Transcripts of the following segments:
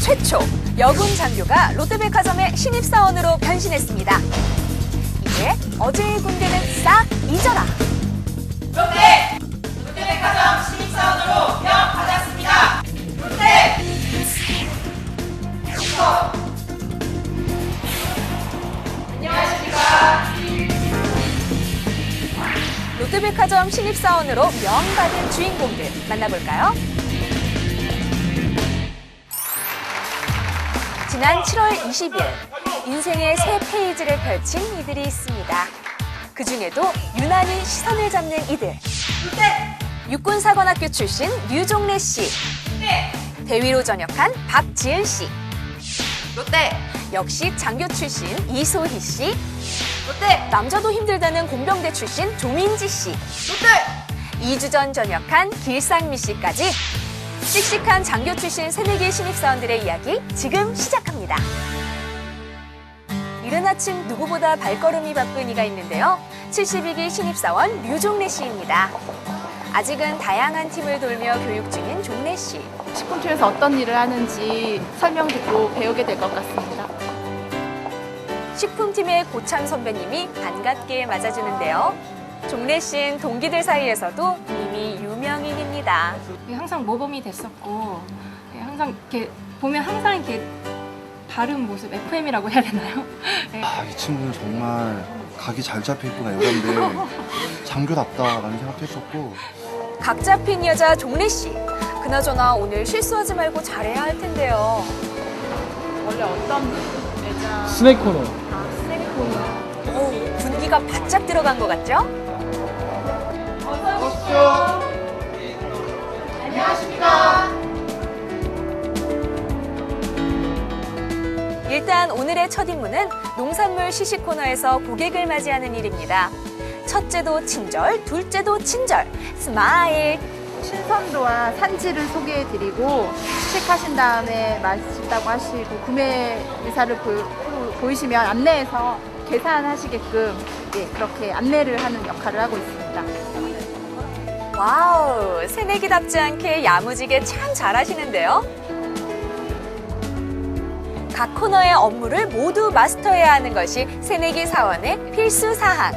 최초 여군 장교가 롯데백화점의 신입사원으로 변신했습니다. 이제 어제의 군대는 싹 잊어라. 롯데! 롯데백화점 신입사원으로 명 받았습니다. 롯데! 슈퍼! 안녕하십니까? 롯데백화점 신입사원으로 명받은 주인공들 만나볼까요? 지난 7월 20일 인생의 새 페이지를 펼친 이들이 있습니다. 그 중에도 유난히 시선을 잡는 이들. 육군사관학교 출신 류종래 씨. 대위로 전역한 박지은 씨. 롯데! 역시 장교 출신 이소희 씨. 롯데! 남자도 힘들다는 공병대 출신 조민지 씨. 롯데! 2주 전 전역한 길상미 씨까지 씩씩한 장교 출신 새내기 신입사원들의 이야기 지금 시작 합니다. 이른 아침 누구보다 발걸음이 바쁜 이가 있는데요. 72기 신입사원 류종래 씨입니다. 아직은 다양한 팀을 돌며 교육 중인 종래 씨. 식품팀에서 어떤 일을 하는지 설명 듣고 배우게 될 것 같습니다. 식품팀의 고참 선배님이 반갑게 맞아주는데요. 종래 씨는 동기들 사이에서도 이미 유명인입니다. 항상 모범이 됐었고 항상 이렇게 보면 항상 이렇게 바른 모습 FM이라고 해야 되나요? 네. 아, 이 친구는 정말 각이 잘 잡혀 있구나 여잔데 장교답다라는 생각도 했었고 각 잡힌 여자 종래 씨. 그나저나 오늘 실수하지 말고 잘해야 할 텐데요. 원래 어떤 매장 스낵 코너. 아, 스낵 코너 오, 분기가 바짝 들어간 것 같죠? 일단 오늘의 첫 임무는 농산물 시식 코너에서 고객을 맞이하는 일입니다. 첫째도 친절, 둘째도 친절, 스마일. 신선도와 산지를 소개해드리고 시식하신 다음에 맛있다고 하시고 구매 의사를 보, 이시면 안내해서 계산하시게끔 예, 그렇게 안내를 하는 역할을 하고 있습니다. 와우, 새내기답지 않게 야무지게 참 잘하시는데요. 각 코너의 업무를 모두 마스터해야 하는 것이 새내기 사원의 필수 사항.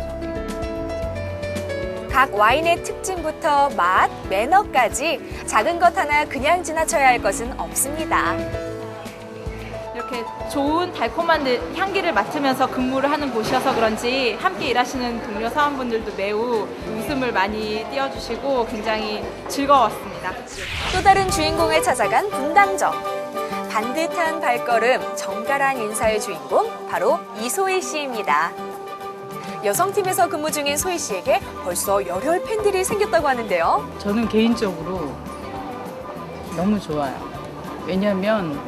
각 와인의 특징부터 맛, 매너까지 작은 것 하나 그냥 지나쳐야 할 것은 없습니다. 이렇게 좋은 달콤한 느- 향기를 맡으면서 근무를 하는 곳이어서 그런지 함께 일하시는 동료 사원분들도 매우 웃음을 많이 띄워주시고 굉장히 즐거웠습니다. 또 다른 주인공을 찾아간 분당점. 반듯한 발걸음, 정갈한 인사의 주인공 바로 이소희 씨입니다. 여성팀에서 근무 중인 소희 씨에게 벌써 열혈 팬들이 생겼다고 하는데요. 저는 개인적으로 너무 좋아요. 왜냐하면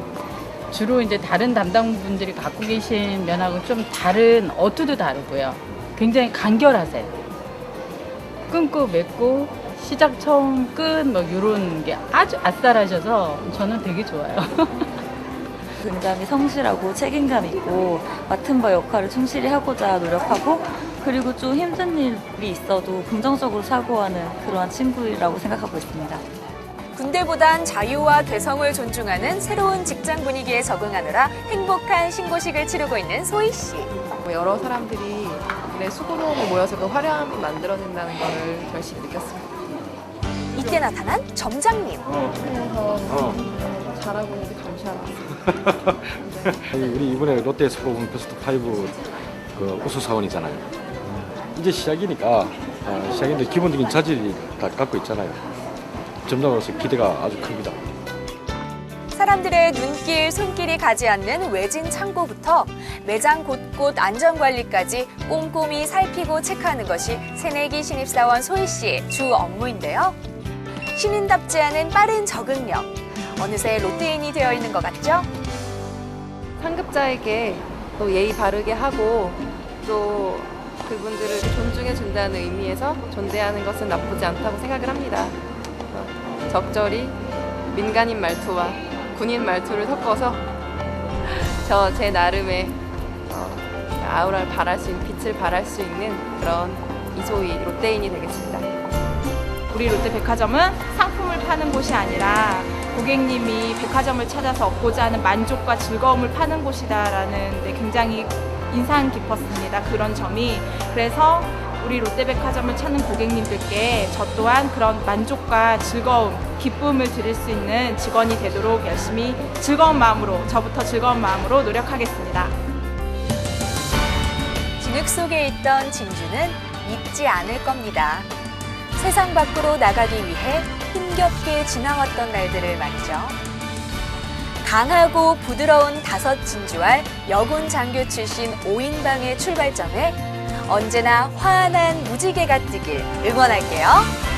주로 이제 다른 담당분들이 갖고 계신 면하고 좀 다른 어투도 다르고요. 굉장히 간결하세요. 끊고 맺고 시작 처음 끝뭐 이런 게 아주 아싸라셔서 저는 되게 좋아요. 굉장히 성실하고 책임감 있고 맡은 바 역할을 충실히 하고자 노력하고 그리고 좀 힘든 일이 있어도 긍정적으로 사고하는 그러한 친구라고 생각하고 있습니다. 군대보단 자유와 개성을 존중하는 새로운 직장 분위기에 적응하느라 행복한 신고식을 치르고 있는 소희 씨. 뭐 여러 사람들이 내 수고로움이 모여서 그 화려함이 만들어진다는 것을 결실히 느꼈습니다. 이때 나타난 점장님. 그래서 잘하고 있는데 감시하고 우리 이번에 롯데 스포본 베스트 5그 우수 사원이잖아요. 이제 시작이니까 어, 시작인데 기본적인 자질이 다 갖고 있잖아요. 점장으로서 기대가 아주 큽니다. 사람들의 눈길, 손길이 가지 않는 외진 창고부터 매장 곳곳 안전관리까지 꼼꼼히 살피고 체크하는 것이 새내기 신입사원 소희 씨의 주 업무인데요. 신인답지 않은 빠른 적응력. 어느새 롯데인이 되어 있는 것 같죠? 상급자에게 또 예의 바르게 하고 또 그분들을 존중해 준다는 의미에서 존대하는 것은 나쁘지 않다고 생각을 합니다. 적절히 민간인 말투와 군인 말투를 섞어서 저 제 나름의 어, 아우라를 발할 수 있는 빛을 발할 수 있는 그런 이소희 롯데인이 되겠습니다. 우리 롯데백화점은 상품을 파는 곳이 아니라 고객님이 백화점을 찾아서 얻고자 하는 만족과 즐거움을 파는 곳이다라는 데 굉장히 인상 깊었습니다. 그런 점이. 그래서 우리 롯데백화점을 찾는 고객님들께 저 또한 그런 만족과 즐거움, 기쁨을 드릴 수 있는 직원이 되도록 열심히 즐거운 마음으로, 저부터 즐거운 마음으로 노력하겠습니다. 진흙 속에 있던 진주는 잊지 않을 겁니다. 세상 밖으로 나가기 위해 힘겹게 지나왔던 날들을 말이죠. 강하고 부드러운 다섯 진주알 여군 장교 출신 오인방의 출발점에 언제나 환한 무지개가 뜨길 응원할게요.